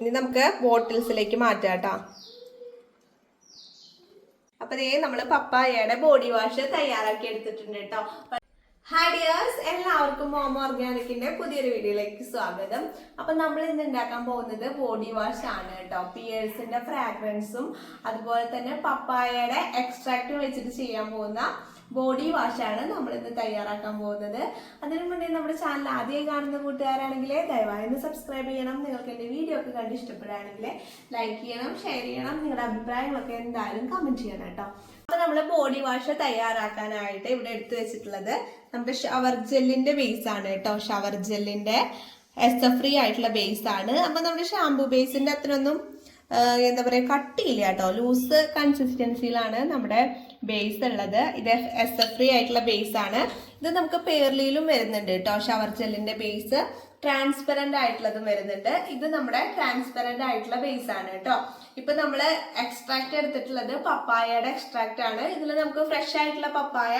ഇനി നമുക്ക് ബോട്ടിൽസിലേക്ക് മാറ്റാം കേട്ടോ. അപ്പൊ ദേ നമ്മൾ പപ്പായയുടെ ബോഡി വാഷ് തയ്യാറാക്കി എടുത്തിട്ടുണ്ട് കേട്ടോ. ഹായ് ഡിയേഴ്സ് എല്ലാവർക്കും ഹോം ഓർഗാനിക്കിന്റെ പുതിയൊരു വീഡിയോയിലേക്ക് സ്വാഗതം. അപ്പൊ നമ്മൾ ഇന്ന് ഉണ്ടാക്കാൻ പോകുന്നത് ബോഡി വാഷ് ആണ് കേട്ടോ. പിയേഴ്സിന്റെ ഫ്രാഗ്രൻസും അതുപോലെ തന്നെ പപ്പായയുടെ എക്സ്ട്രാക്റ്റും വെച്ചിട്ട് ചെയ്യാൻ പോകുന്ന ബോഡി വാഷാണ് നമ്മൾ ഇന്ന് തയ്യാറാക്കാൻ പോകുന്നത്. അതിനു മുന്നേ നമ്മുടെ ചാനൽ ആദ്യം കാണുന്ന കൂട്ടുകാരാണെങ്കിൽ ദയവായി ഒന്ന് സബ്സ്ക്രൈബ് ചെയ്യണം. നിങ്ങൾക്ക് എന്റെ വീഡിയോ ഒക്കെ കണ്ട് ഇഷ്ടപ്പെടുകയാണെങ്കിൽ ലൈക്ക് ചെയ്യണം ഷെയർ ചെയ്യണം. നിങ്ങളുടെ അഭിപ്രായങ്ങളൊക്കെ എന്തായാലും കമന്റ് ചെയ്യണം കേട്ടോ. അപ്പോൾ നമ്മൾ ബോഡി വാഷ് തയ്യാറാക്കാനായിട്ട് ഇവിടെ എടുത്തു വെച്ചിട്ടുള്ളത് നമ്മുടെ ഷവർ ജെല്ലിന്റെ ബേസ് ആണ് കേട്ടോ. ഷവർ ജെല്ലിന്റെ എസ് എഫ് ഫ്രീ ആയിട്ടുള്ള ബേസ് ആണ്. അപ്പൊ നമ്മുടെ ഷാംപൂ ബേസിന്റെ അത്രയൊന്നും എന്താ പറയുക കട്ടിയില്ല കേട്ടോ. ലൂസ് കൺസിസ്റ്റൻസിയിലാണ് നമ്മുടെ ബേസ് ഉള്ളത്. ഇത് എസ് എഫ് ഫ്രീ ആയിട്ടുള്ള ബേസ് ആണ്. ഇത് നമുക്ക് പേർലിയിലും വരുന്നുണ്ട് കേട്ടോ. ഷവർ ജെല്ലിന്റെ ബേസ് ട്രാൻസ്പെറന്റ് ആയിട്ടുള്ളതും വരുന്നുണ്ട്. ഇത് നമ്മുടെ ട്രാൻസ്പെറന്റ് ആയിട്ടുള്ള ബേസ് ആണ് കേട്ടോ. ഇപ്പൊ നമ്മൾ എക്സ്ട്രാക്ട് എടുത്തിട്ടുള്ളത് പപ്പായയുടെ എക്സ്ട്രാക്ട് ആണ്. ഇതിൽ നമുക്ക് ഫ്രഷ് ആയിട്ടുള്ള പപ്പായ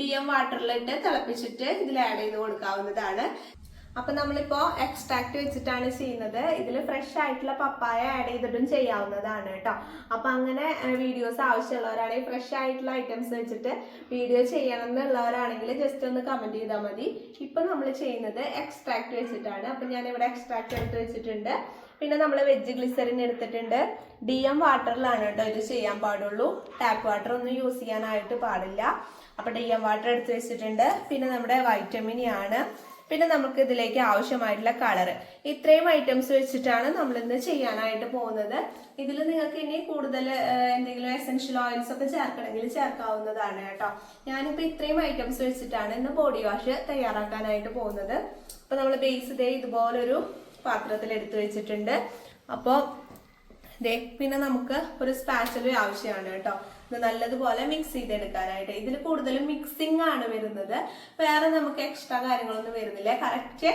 ഡി എം വാട്ടറിലിട്ട് തിളപ്പിച്ചിട്ട് ഇതിൽ ആഡ് ചെയ്ത് കൊടുക്കാവുന്നതാണ്. അപ്പൊ നമ്മളിപ്പോ എക്സ്ട്രാക്ട് വെച്ചിട്ടാണ് ചെയ്യുന്നത്. ഇതിൽ ഫ്രഷ് ആയിട്ടുള്ള പപ്പായ ആഡ് ചെയ്തിട്ടും ചെയ്യാവുന്നതാണ് കേട്ടോ. അപ്പൊ അങ്ങനെ വീഡിയോസ് ആവശ്യമുള്ളവരാണെങ്കിൽ ഫ്രഷ് ആയിട്ടുള്ള ഐറ്റംസ് വെച്ചിട്ട് വീഡിയോ ചെയ്യണം എന്നുള്ളവരാണെങ്കിൽ ജസ്റ്റ് ഒന്ന് കമന്റ് ചെയ്താൽ മതി. ഇപ്പൊ നമ്മൾ ചെയ്യുന്നത് എക്സ്ട്രാക്ട് വെച്ചിട്ടാണ്. അപ്പൊ ഞാൻ ഇവിടെ എക്സ്ട്രാക്ട് എടുത്ത് വെച്ചിട്ടുണ്ട്. പിന്നെ നമ്മൾ വെജ് ഗ്ലിസറിൻ എടുത്തിട്ടുണ്ട്. ഡി എം വാട്ടറിലാണ് കേട്ടോ ഇത് ചെയ്യാൻ പാടുള്ളൂ. ടാപ്പ് വാട്ടർ ഒന്നും യൂസ് ചെയ്യാനായിട്ട് പാടില്ല. അപ്പൊ ഡി എം വാട്ടർ എടുത്ത് വെച്ചിട്ടുണ്ട്. പിന്നെ നമ്മുടെ വൈറ്റമിനി ആണ് പിന്നെ നമുക്ക് ഇതിലേക്ക് ആവശ്യമായിട്ടുള്ള കളർ ഇത്രയും ഐറ്റംസ് വെച്ചിട്ടാണ് നമ്മൾ ഇന്ന് ചെയ്യാനായിട്ട് പോകുന്നത്. ഇതിൽ നിങ്ങൾക്ക് ഇനി കൂടുതൽ എന്തെങ്കിലും എസെൻഷ്യൽ ഓയിൽസ് ഒക്കെ ചേർക്കണമെങ്കിൽ ചേർക്കാവുന്നതാണ് കേട്ടോ. ഞാനിപ്പോൾ ഇത്രയും ഐറ്റംസ് വെച്ചിട്ടാണ് ഇന്ന് ബോഡി വാഷ് തയ്യാറാക്കാനായിട്ട് പോകുന്നത്. അപ്പോൾ നമ്മൾ ബേസ് ഇതേ ഇതുപോലൊരു പാത്രത്തിൽ എടുത്തു വെച്ചിട്ടുണ്ട്. അപ്പോൾ ദേ പിന്നെ നമുക്ക് ഒരു സ്പാച്ചലും ആവശ്യമാണ് കേട്ടോ. നല്ലതുപോലെ മിക്സ് ചെയ്തെടുക്കാനായിട്ട്. ഇതിൽ കൂടുതലും മിക്സിംഗ് ആണ് വരുന്നത്. വേറെ നമുക്ക് എക്സ്ട്രാ കാര്യങ്ങളൊന്നും വരുന്നില്ല. കറക്റ്റ്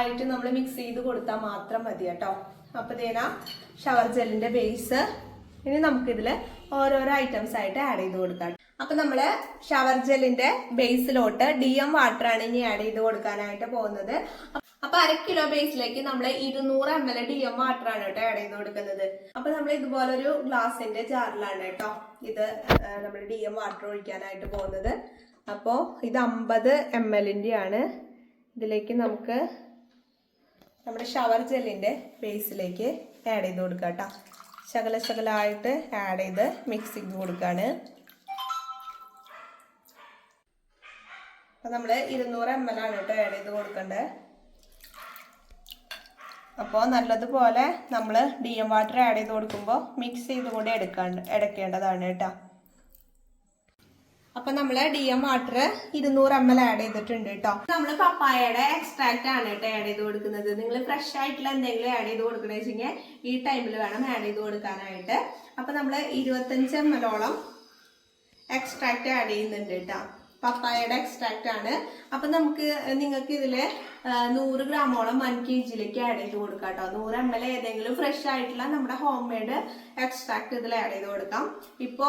ആയിട്ട് നമ്മൾ മിക്സ് ചെയ്ത് കൊടുത്താൽ മാത്രം മതി കേട്ടോ. അപ്പൊ തേനാ ഷവർ ജെല്ലിന്റെ ബേസ് ഇനി നമുക്കിതിൽ ഓരോരോ ഐറ്റംസ് ആയിട്ട് ആഡ് ചെയ്ത് കൊടുക്കാം. അപ്പൊ നമ്മൾ ഷവർ ജെല്ലിന്റെ ബേസിലോട്ട് ഡി എം വാട്ടർ ആണ് ഇനി ആഡ് ചെയ്ത് കൊടുക്കാനായിട്ട് പോകുന്നത്. അപ്പൊ അര കിലോ ബേസിലേക്ക് നമ്മൾ ഇരുന്നൂറ് M L D M water ആണ് കേട്ടോ ആഡ് ചെയ്ത് കൊടുക്കുന്നത് അപ്പൊ നമ്മൾ ഇതുപോലെ ഇതുപോലൊരു ഗ്ലാസിന്റെ ജാറിലാണ് കേട്ടോ ഇത് നമ്മൾ ഡി എം വാട്ടർ ഒഴിക്കാനായിട്ട് പോകുന്നത്. അപ്പോ ഇത് അമ്പത് എം എല്ലിന്റെ ആണ്. ഇതിലേക്ക് നമുക്ക് നമ്മുടെ ഷവർ ജെല്ലിന്റെ ബേസിലേക്ക് ആഡ് ചെയ്ത് കൊടുക്കാം കേട്ടോ. ശകല ശകലമായിട്ട് ആഡ് ചെയ്ത് മിക്സ് ചെയ്ത് കൊടുക്കാണ്. അപ്പൊ നമ്മൾ ഇരുന്നൂറ് എം എൽ ആണ് കേട്ടോ ആഡ് ചെയ്ത് കൊടുക്കേണ്ടത് അപ്പോൾ നല്ലതുപോലെ നമ്മൾ ഡി എം വാട്ടർ ആഡ് ചെയ്ത് കൊടുക്കുമ്പോൾ മിക്സ് ചെയ്ത് കൂടി എടുക്കാണ്ട് എടുക്കേണ്ടതാണ് കേട്ടോ. അപ്പം നമ്മൾ ഡി എം വാട്ടർ ഇരുന്നൂറ് എം എൽ ആഡ് ചെയ്തിട്ടുണ്ട് കേട്ടോ. നമ്മൾ പപ്പായയുടെ എക്സ്ട്രാക്റ്റ് ആണ് കേട്ടോ ആഡ് ചെയ്ത് കൊടുക്കുന്നത്. നിങ്ങൾ ഫ്രഷ് ആയിട്ടുള്ള എന്തെങ്കിലും ആഡ് ചെയ്ത് കൊടുക്കണമെന്ന് വെച്ചിട്ടുണ്ടെങ്കിൽ ഈ ടൈമിൽ വേണം ആഡ് ചെയ്ത് കൊടുക്കാനായിട്ട്. അപ്പം നമ്മൾ ഇരുപത്തഞ്ച് എം ഓളം എക്സ്ട്രാക്റ്റ് ആഡ് ചെയ്യുന്നുണ്ട് കേട്ടോ. പപ്പായയുടെ എക്സ്ട്രാക്ട് ആണ്. അപ്പൊ നമുക്ക് നിങ്ങൾക്ക് ഇതിൽ ആ, നൂറ് ഗ്രാമോളം വൺ കെ ജിയിലേക്ക് ആഡ് ചെയ്ത് കൊടുക്കാം കേട്ടോ നൂറ് എം എൽ ഏതെങ്കിലും ഫ്രഷ് ആയിട്ടുള്ള നമ്മുടെ ഹോം മെയ്ഡ് എക്സ്ട്രാക്ട് ഇതിൽ ആഡ് ചെയ്ത് കൊടുക്കാം. ഇപ്പോ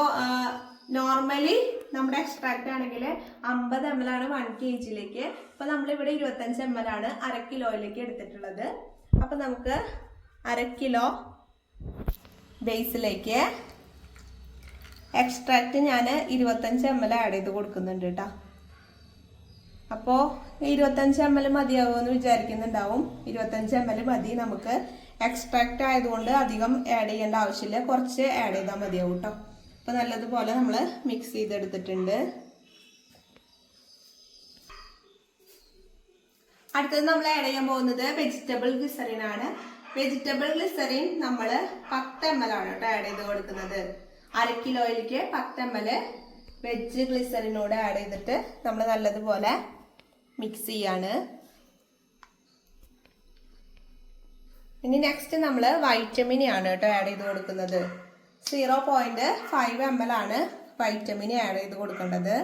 നോർമലി നമ്മുടെ എക്സ്ട്രാക്ട് ആണെങ്കിൽ അമ്പത് എം എൽ ആണ് വൺ കെ ജിയിലേക്ക്. ഇപ്പൊ നമ്മളിവിടെ ഇരുപത്തഞ്ച് എം എൽ ആണ് അര കിലോയിലേക്ക് എടുത്തിട്ടുള്ളത്. അപ്പൊ നമുക്ക് അര കിലോ ബേസിലേക്ക് എക്സ്ട്രാക്ട് ഞാൻ ഇരുപത്തഞ്ച് എം എൽ ആഡ് ചെയ്ത് കൊടുക്കുന്നുണ്ട് കേട്ടോ അപ്പോൾ ഇരുപത്തഞ്ച് എം എൽ മതിയാകുമെന്ന് വിചാരിക്കുന്നുണ്ടാവും. ഇരുപത്തഞ്ച് എം എൽ മതി. നമുക്ക് എക്സ്ട്രാക്റ്റ് ആയതുകൊണ്ട് അധികം ആഡ് ചെയ്യേണ്ട ആവശ്യമില്ല. കുറച്ച് ആഡ് ചെയ്താൽ മതിയാവും കേട്ടോ അപ്പോൾ നല്ലതുപോലെ നമ്മൾ മിക്സ് ചെയ്തെടുത്തിട്ടുണ്ട്. അടുത്തത് നമ്മൾ ആഡ് ചെയ്യാൻ പോകുന്നത് വെജിറ്റബിൾ ഗ്ലിസറിൻ ആണ്. വെജിറ്റബിൾ ഗ്ലിസറിൻ നമ്മൾ പത്ത് എം എൽ ആണ് കേട്ടോ ആഡ് ചെയ്ത് കൊടുക്കുന്നത്. അര കിലോയിലേക്ക് പത്തമ്മൽ വെജ് ഗ്ലിസറിനോട് ആഡ് ചെയ്തിട്ട് നമ്മൾ നല്ലതുപോലെ മിക്സ് ചെയ്യാണ്. ഇനി നെക്സ്റ്റ് നമ്മൾ വൈറ്റമിനി ആണ് കേട്ടോ ആഡ് ചെയ്ത് കൊടുക്കുന്നത്. Zero point five M L ആണ് വൈറ്റമിനി ആഡ് ചെയ്ത് കൊടുക്കേണ്ടത്.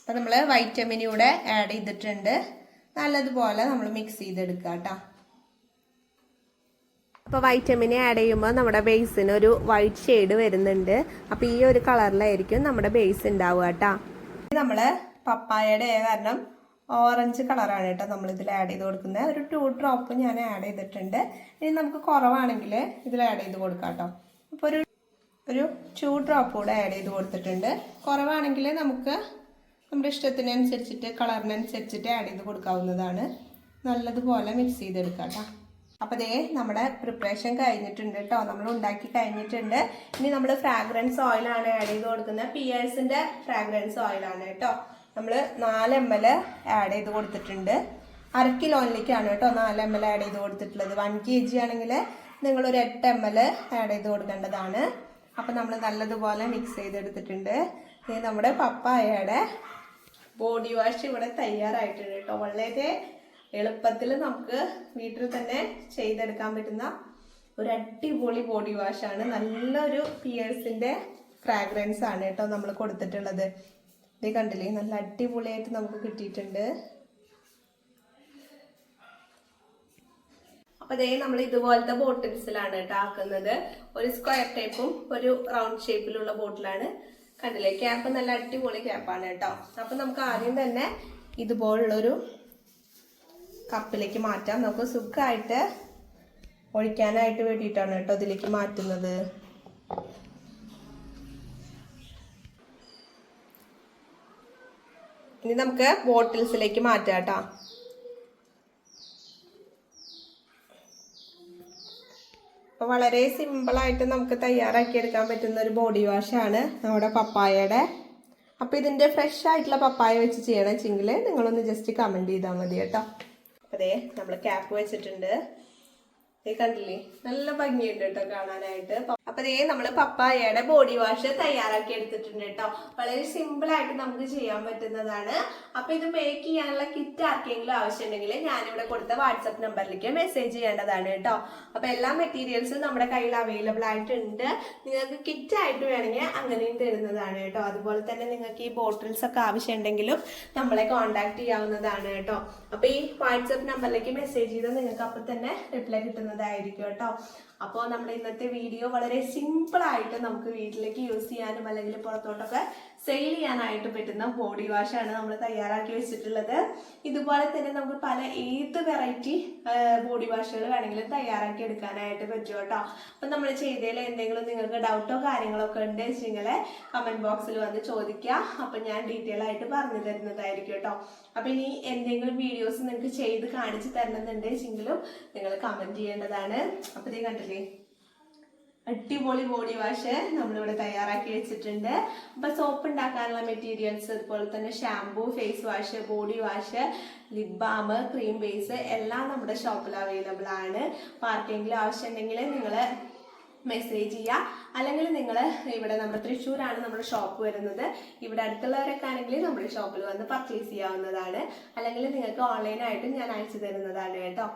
അപ്പം നമ്മൾ വൈറ്റമിനിയുടെ ആഡ് ചെയ്തിട്ടുണ്ട്. നല്ലതുപോലെ നമ്മൾ മിക്സ് ചെയ്തെടുക്കുക കേട്ടോ. അപ്പോൾ വൈറ്റമിനെ ആഡ് ചെയ്യുമ്പോൾ നമ്മുടെ ബേസിന് ഒരു വൈറ്റ് ഷെയ്ഡ് വരുന്നുണ്ട്. അപ്പോൾ ഈ ഒരു കളറിലായിരിക്കും നമ്മുടെ ബേസ് ഉണ്ടാവുക കേട്ടോ നമ്മൾ പപ്പായയുടെ കാരണം ഓറഞ്ച് കളറാണ് കേട്ടോ നമ്മൾ ഇതിൽ ആഡ് ചെയ്ത് കൊടുക്കുന്നത് ഒരു ടു ഡ്രോപ്പ് ഞാൻ ആഡ് ചെയ്തിട്ടുണ്ട്. ഇനി നമുക്ക് കുറവാണെങ്കിൽ ഇതിൽ ആഡ് ചെയ്ത് കൊടുക്കാം കേട്ടോ അപ്പോൾ ഒരു ഒരു ടു ഡ്രോപ്പ് കൂടെ ആഡ് ചെയ്ത് കൊടുത്തിട്ടുണ്ട്. കുറവാണെങ്കിൽ നമുക്ക് നമ്മുടെ ഇഷ്ടത്തിനനുസരിച്ചിട്ട് കളറിനനുസരിച്ചിട്ട് ആഡ് ചെയ്ത് കൊടുക്കാവുന്നതാണ്. നല്ലതുപോലെ മിക്സ് ചെയ്തെടുക്കാം കേട്ടോ അപ്പോൾ ദേ നമ്മുടെ പ്രിപ്പറേഷൻ കഴിഞ്ഞിട്ടുണ്ട് കേട്ടോ നമ്മൾ ഉണ്ടാക്കി കഴിഞ്ഞിട്ടുണ്ട്. ഇനി നമ്മൾ ഫ്രാഗ്രൻസ് ഓയിലാണ് ആഡ് ചെയ്ത് കൊടുക്കുന്നത്. പിയേഴ്സിന്റെ ഫ്രാഗ്രൻസ് ഓയിലാണ് കേട്ടോ നമ്മൾ നാല് എം എൽ ആഡ് ചെയ്ത് കൊടുത്തിട്ടുണ്ട്. അര കിലോയിലേക്കാണ് കേട്ടോ നാല് എം എൽ ആഡ് ചെയ്ത് കൊടുത്തിട്ടുള്ളത്. വൺ കെ ജി ആണെങ്കിൽ നിങ്ങളൊരു എട്ട് എം എൽ ആഡ് ചെയ്ത് കൊടുക്കേണ്ടതാണ്. അപ്പം നമ്മൾ നല്ലതുപോലെ മിക്സ് ചെയ്തെടുത്തിട്ടുണ്ട് ഇനി നമ്മുടെ പപ്പായയുടെ ബോഡി വാഷ് ഇവിടെ തയ്യാറായിട്ടുണ്ട് കേട്ടോ വളരെ എളുപ്പത്തിൽ നമുക്ക് വീട്ടിൽ തന്നെ ചെയ്തെടുക്കാൻ പറ്റുന്ന ഒരു അടിപൊളി ബോഡി വാഷാണ് നല്ലൊരു പിയേഴ്സിന്റെ ഫ്രാഗ്രൻസ് ആണ് കേട്ടോ നമ്മൾ കൊടുത്തിട്ടുള്ളത്. ഇത് കണ്ടില്ലേ? നല്ല അടിപൊളിയായിട്ട് നമുക്ക് കിട്ടിയിട്ടുണ്ട്. അപ്പോൾ അതേ നമ്മൾ ഇതുപോലത്തെ ബോട്ടിൽസിലാണ് കേട്ടോ ആക്കുന്നത്. ഒരു സ്ക്വയർ ടൈപ്പും ഒരു റൗണ്ട് ഷേപ്പിലുള്ള ബോട്ടിലാണ്. കണ്ടില്ലേ? ക്യാപ്പ് നല്ല അടിപൊളി ക്യാപ്പാണ് കേട്ടോ. അപ്പൊ നമുക്ക് ആദ്യം തന്നെ ഇതുപോലുള്ളൊരു കപ്പിലേക്ക് മാറ്റാം. നമുക്ക് സുഖമായിട്ട് ഒഴിക്കാനായിട്ട് വേണ്ടിയിട്ടാണ് കേട്ടോ ഇതിലേക്ക് മാറ്റുന്നത്. ഇനി നമുക്ക് ബോട്ടിൽസിലേക്ക് മാറ്റാം കേട്ടോ. അപ്പോൾ വളരെ സിമ്പിളായിട്ട് നമുക്ക് തയ്യാറാക്കി എടുക്കാൻ പറ്റുന്ന ഒരു ബോഡി വാഷാണ് നമ്മുടെ പപ്പായയുടെ. അപ്പോൾ ഇതിന്റെ ഫ്രഷ് ആയിട്ടുള്ള പപ്പായ വെച്ച് ചെയ്യണമെച്ചെങ്കിൽ നിങ്ങളൊന്ന് ജസ്റ്റ് കമന്റ് ചെയ്താൽ മതി കേട്ടോ. ദേ നമ്മൾ ക്യാപ്പ് വെച്ചിട്ടുണ്ട്. കണ്ടില്ലേ? നല്ല ഭംഗിയുണ്ട് കേട്ടോ കാണാനായിട്ട്. അപ്പൊ ദേ നമ്മൾ പപ്പായയുടെ ബോഡി വാഷ് തയ്യാറാക്കി എടുത്തിട്ടുണ്ട് കേട്ടോ വളരെ സിമ്പിൾ ആയിട്ട് നമുക്ക് ചെയ്യാൻ പറ്റുന്നതാണ്. അപ്പൊ ഇത് മേക്ക് ചെയ്യാനുള്ള കിറ്റ് ആർക്കെങ്കിലും ആവശ്യമുണ്ടെങ്കിൽ ഞാനിവിടെ കൊടുത്ത വാട്സപ്പ് നമ്പറിലേക്ക് മെസ്സേജ് ചെയ്യേണ്ടതാണ് കേട്ടോ അപ്പൊ എല്ലാ മെറ്റീരിയൽസും നമ്മുടെ കയ്യിൽ അവൈലബിൾ ആയിട്ടുണ്ട്. നിങ്ങൾക്ക് കിറ്റ് ആയിട്ട് വേണമെങ്കിൽ അങ്ങനെയും തരുന്നതാണ് കേട്ടോ അതുപോലെ തന്നെ നിങ്ങൾക്ക് ഈ ബോട്ടിൽസ് ഒക്കെ ആവശ്യമുണ്ടെങ്കിലും നമ്മളെ കോൺടാക്ട് ചെയ്യാവുന്നതാണ് കേട്ടോ അപ്പൊ ഈ വാട്സപ്പ് നമ്പറിലേക്ക് മെസ്സേജ് ചെയ്താൽ നിങ്ങൾക്ക് അപ്പൊ തന്നെ റിപ്ലൈ കിട്ടുന്നതായിരിക്കും കേട്ടോ. അപ്പോൾ നമ്മുടെ ഇന്നത്തെ വീഡിയോ വളരെ സിമ്പിൾ ആയിട്ട് നമുക്ക് വീട്ടിലേക്ക് യൂസ് ചെയ്യാനും അല്ലെങ്കിൽ പുറത്തോട്ടൊക്കെ സെയിൽ ചെയ്യാനായിട്ട് പറ്റുന്ന ബോഡി വാഷാണ് നമ്മൾ തയ്യാറാക്കി വെച്ചിട്ടുള്ളത്. ഇതുപോലെ തന്നെ നമുക്ക് പല ഏത് വെറൈറ്റി ബോഡി വാഷുകൾ വേണമെങ്കിലും തയ്യാറാക്കി എടുക്കാനായിട്ട് പറ്റും കേട്ടോ. അപ്പം നമ്മൾ ചെയ്തതിൽ എന്തെങ്കിലും നിങ്ങൾക്ക് ഡൗട്ടോ കാര്യങ്ങളോ ഒക്കെ ഉണ്ട് വെച്ചെങ്കിൽ കമന്റ് ബോക്സിൽ വന്ന് ചോദിക്കുക. അപ്പം ഞാൻ ഡീറ്റെയിൽ ആയിട്ട് പറഞ്ഞു തരുന്നതായിരിക്കും കേട്ടോ. അപ്പം ഇനി എന്തെങ്കിലും വീഡിയോസ് നിങ്ങൾക്ക് ചെയ്ത് കാണിച്ചു തരണമെന്നുണ്ട് നിങ്ങൾ കമന്റ് ചെയ്യേണ്ടതാണ്. അപ്പം ഇത് കണ്ടില്ലേ? അടിപൊളി ബോഡി വാഷ് നമ്മളിവിടെ തയ്യാറാക്കി വെച്ചിട്ടുണ്ട്. അപ്പൊ സോപ്പ് ഉണ്ടാക്കാനുള്ള മെറ്റീരിയൽസ് അതുപോലെ തന്നെ shampoo face wash body wash lip balm cream base എല്ലാം നമ്മുടെ ഷോപ്പിൽ അവൈലബിൾ ആണ്. അപ്പൊ ആർക്കെങ്കിലും ആവശ്യമുണ്ടെങ്കിൽ നിങ്ങൾ മെസ്സേജ് ചെയ്യുക അല്ലെങ്കിൽ നിങ്ങൾ ഇവിടെ നമ്മുടെ തൃശ്ശൂരാണ് നമ്മുടെ ഷോപ്പ് വരുന്നത്. ഇവിടെ അടുത്തുള്ളവരൊക്കെ ആണെങ്കിൽ നമ്മുടെ ഷോപ്പിൽ വന്ന് പർച്ചേസ് ചെയ്യാവുന്നതാണ്. അല്ലെങ്കിൽ നിങ്ങൾക്ക് ഓൺലൈനായിട്ടും ഞാൻ അയച്ചു തരുന്നതാണ് കേട്ടോ.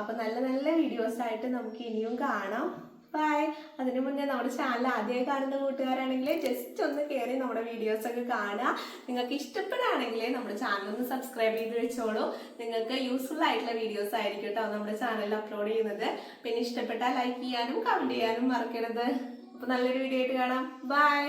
അപ്പോൾ നല്ല നല്ല വീഡിയോസായിട്ട് നമുക്ക് ഇനിയും കാണാം. ബൈ അതിനു മുന്നേ നമ്മുടെ ചാനൽ ആദ്യമായി കാണുന്ന കൂട്ടുകാരാണെങ്കിൽ ജസ്റ്റ് ഒന്ന് കയറി നമ്മുടെ വീഡിയോസ് ഒക്കെ കാണുക. നിങ്ങൾക്ക് ഇഷ്ടപ്പെടുകയാണെങ്കിൽ നമ്മുടെ ചാനൽ ഒന്ന് സബ്സ്ക്രൈബ് ചെയ്ത് വെച്ചോളൂ. നിങ്ങൾക്ക് യൂസ്ഫുൾ ആയിട്ടുള്ള വീഡിയോസ് ആയിരിക്കും കേട്ടോ നമ്മുടെ ചാനലിൽ അപ്ലോഡ് ചെയ്യുന്നത്. പിന്നെ ഇഷ്ടപ്പെട്ടാൽ ലൈക്ക് ചെയ്യാനും കമന്റ് ചെയ്യാനും മറക്കരുത്. അപ്പോൾ നല്ലൊരു വീഡിയോ ആയിട്ട് കാണാം. ബൈ